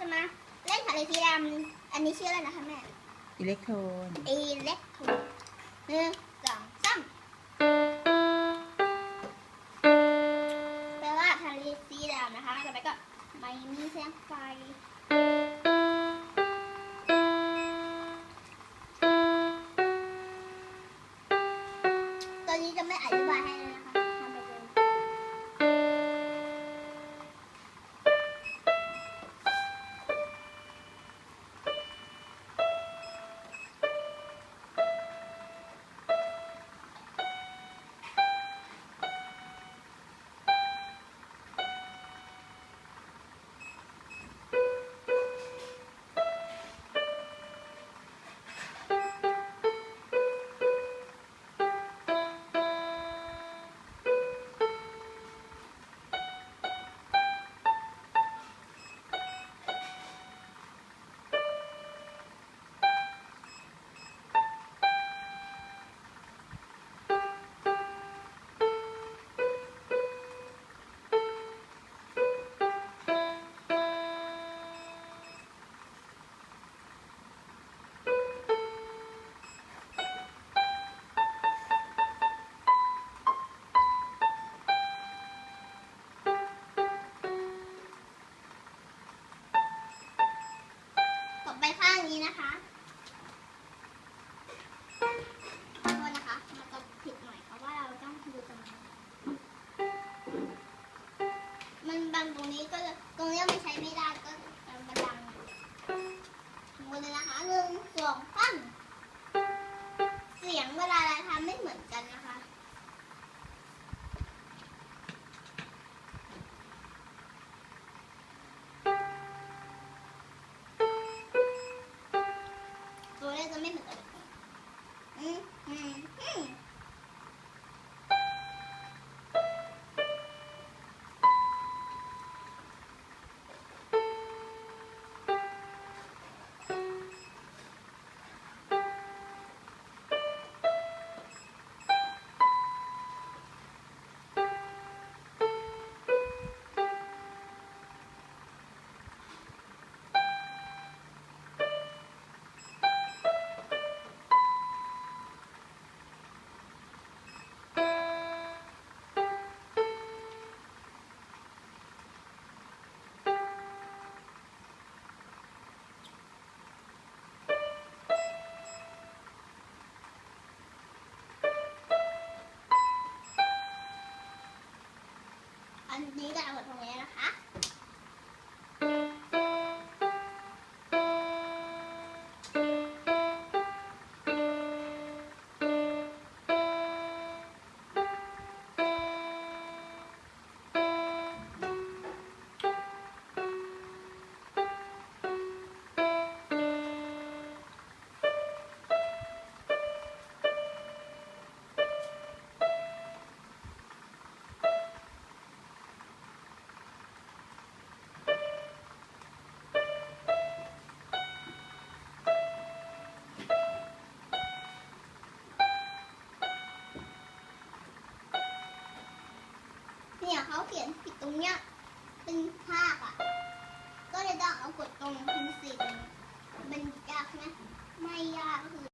จะมาเล่นทะเลสีดำอันนี้ชื่ออะไรนะคะแม่ อิเล็กโทรนอิเล็กโทรหนึ่งสองสามแปลว่าทะเลสีดำนะคะต่อไปก็ไม่มีแสงไฟตอนนี้จะไม่อธิบายให้เลยนะคะ ไปข้างนี้นะคะโทษนะคะ มันจะผิดหน่อยเพราะว่าเราต้องดูตรงนี้ มันบังตรงนี้ก็จะตรงนี้มันใช้ไม่ได้ก็จะมาดังหมดเลยนะคะหนึ่งสองสามเสียงเวลาเราทำไม่เหมือนกันนะคะ นนี้ก็เอาไว้ตรงนี้นะคะ